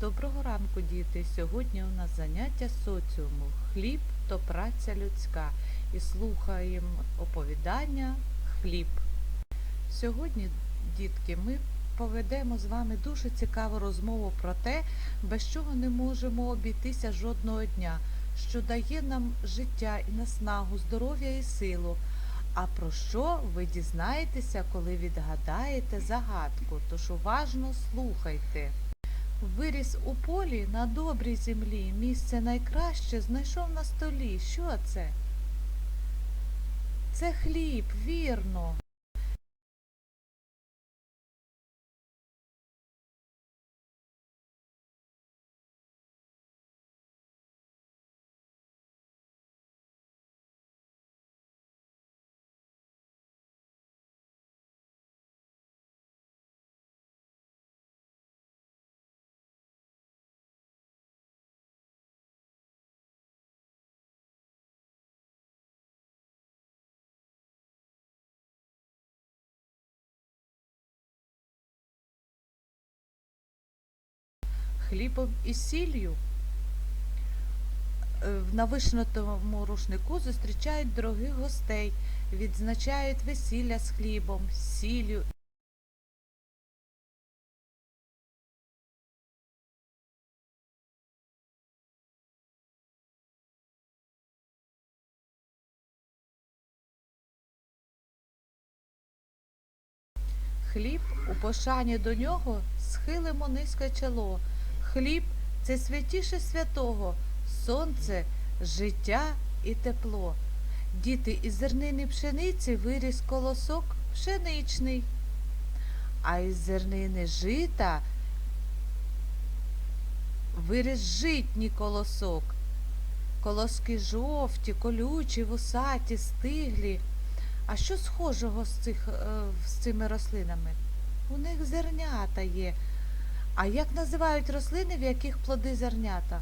Доброго ранку, діти! Сьогодні у нас заняття соціуму. Хліб то праця людська. І слухаємо оповідання Хліб. Сьогодні, дітки, ми поведемо з вами дуже цікаву розмову про те, без чого не можемо обійтися жодного дня, що дає нам життя і наснагу, здоров'я і силу. А про що ви дізнаєтеся, коли відгадаєте загадку? Тож уважно слухайте. Виріс у полі на добрій землі, місце найкраще знайшов на столі. Що це? Це хліб, вірно. Хлібом і сіллю. Е, На вишнутому рушнику зустрічають дорогих гостей, відзначають весілля з хлібом, сіллю Хліб у пошані до нього схилимо низьке чоло. Хліб це святіше святого, сонце, життя і тепло. Діти із зернини пшениці виріс колосок пшеничний, а із зернини жита виріс житній колосок. Колоски жовті, колючі, вусаті, стиглі. А що схожого з, цих, е, з цими рослинами? У них зернята є. А як називають рослини, в яких плоди зернята?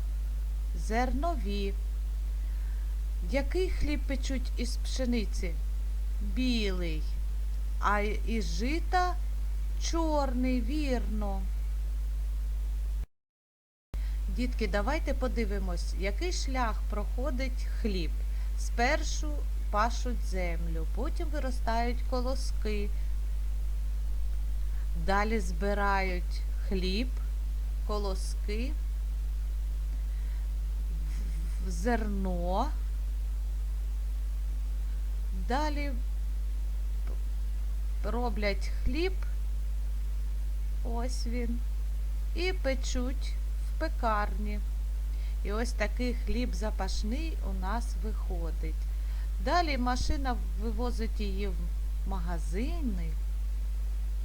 Зернові. Який хліб печуть із пшениці? Білий. А із жита чорний, вірно. Дітки, давайте подивимось, який шлях проходить хліб. Спершу пашуть землю, потім виростають колоски. Далі збирають хліб, колоски, зерно. Далі роблять хліб, ось він, і печуть в пекарні. І ось такий хліб запашний у нас виходить. Далі машина вивозить її в магазини.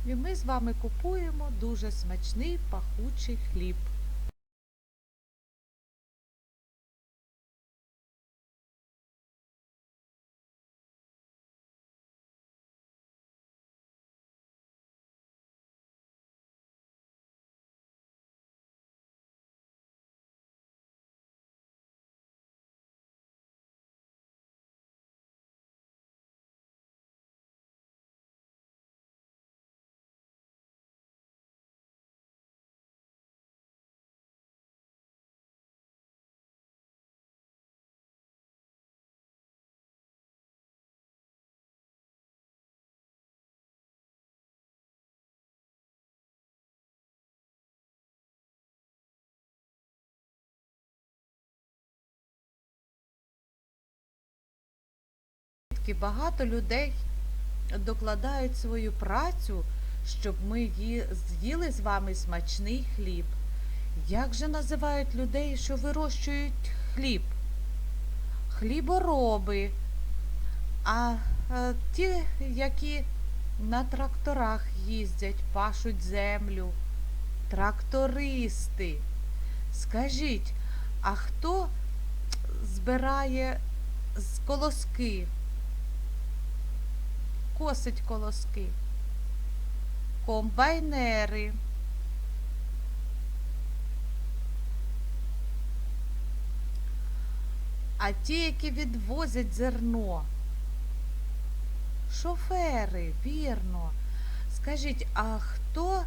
І ми з вами купуємо дуже смачний пахучий хліб. Дітки, Багато людей докладають свою працю, щоб ми з'їли з вами смачний хліб. Як же називають людей, що вирощують хліб? Хлібороби. А е, ті, які на тракторах їздять, пашуть землю, трактористи. Скажіть, а хто збирає з колоски? Косить колоски? Комбайнери. А ті, які відвозять зерно, шофери, вірно. Скажіть, а хто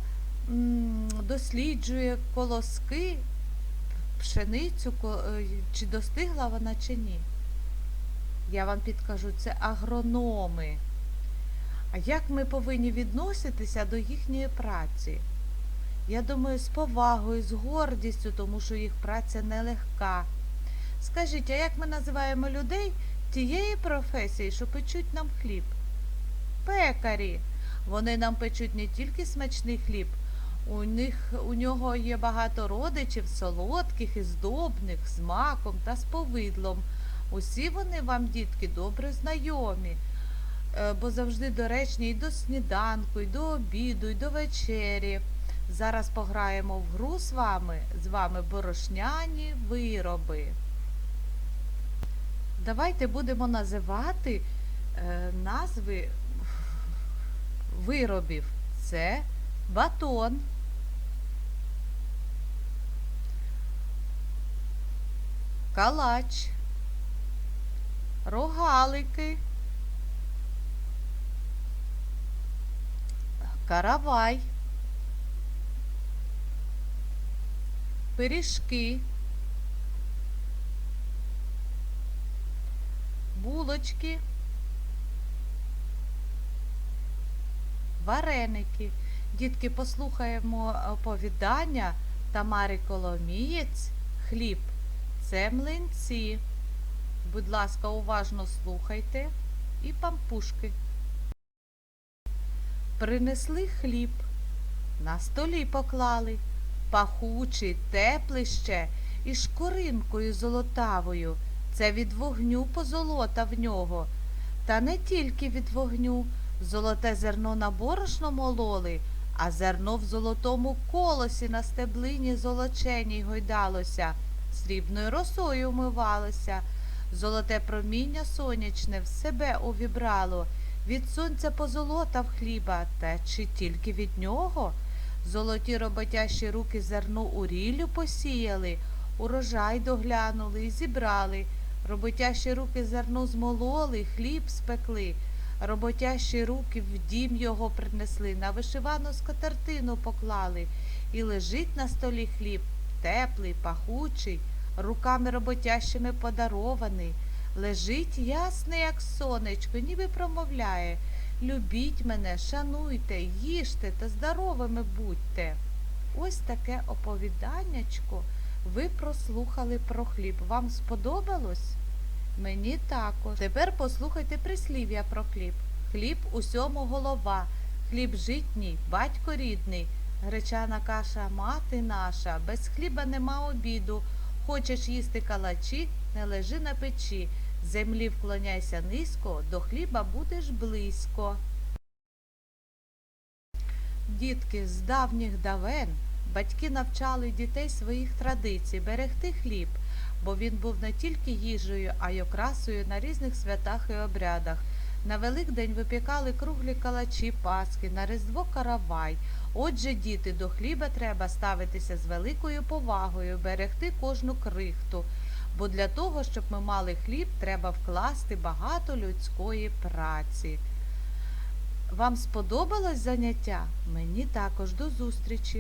досліджує колоски, пшеницю, е, чи достигла вона чи ні. Я вам підкажу, це агрономи. А як ми повинні відноситися до їхньої праці? Я думаю, з повагою, з гордістю, тому що їх праця нелегка. Скажіть, а як ми називаємо людей тієї професії, що печуть нам хліб? Пекарі. Вони нам печуть не тільки смачний хліб, у них у нього є багато родичів солодких і здобних, з маком та з повидлом. Усі вони вам, дітки, добре знайомі, бо завжди доречні і до сніданку, і до обіду, і до вечері. Зараз пограємо в гру з вами, з вами борошняні вироби. Давайте будемо називати е, назви виробів. Це батон, калач, рогалики, каравай, пиріжки, булочки, вареники. Дітки, послухаємо оповідання Тамари Коломієць Хліб. Це млинці. Будь ласка, уважно слухайте і пампушки. Принесли хліб, на столі поклали, пахучий, теплий ще, і шкоринкою золотавою. Це від вогню позолота в нього. Та не тільки від вогню. Золоте зерно на борошно мололи, а зерно в золотому колосі на стеблині золоченій гойдалося, срібною росою вмивалося. Золоте проміння сонячне в себе увібрало, від сонця позолотав хліба, та чи тільки від нього? Золоті роботящі руки зерно у ріллю посіяли, урожай доглянули і зібрали. Роботящі руки зерно змололи, хліб спекли. Роботящі руки в дім його принесли, на вишивану скатертину поклали, і лежить на столі хліб, теплий, пахучий, руками роботящими подарований. Лежить ясний, як сонечко, ніби промовляє Любіть мене, шануйте, їжте та здоровими будьте. Ось таке оповіданнячко ви прослухали про хліб. Вам сподобалось? Мені також. Тепер послухайте прислів'я про хліб. Хліб усьому голова, хліб житній, батько рідний, гречана каша мати наша, без хліба нема обіду. Хочеш їсти калачі, не лежи на печі. Землі вклоняйся низько, до хліба будеш близько. Дітки з давніх давен батьки навчали дітей своїх традицій берегти хліб, бо він був не тільки їжею, а й окрасою на різних святах і обрядах. На Великдень випікали круглі калачі Пасхи, на Різдво каравай. Отже, діти, до хліба треба ставитися з великою повагою, берегти кожну крихту. Бо для того, щоб ми мали хліб, треба вкласти багато людської праці. Вам сподобалось заняття? Мені також до зустрічі!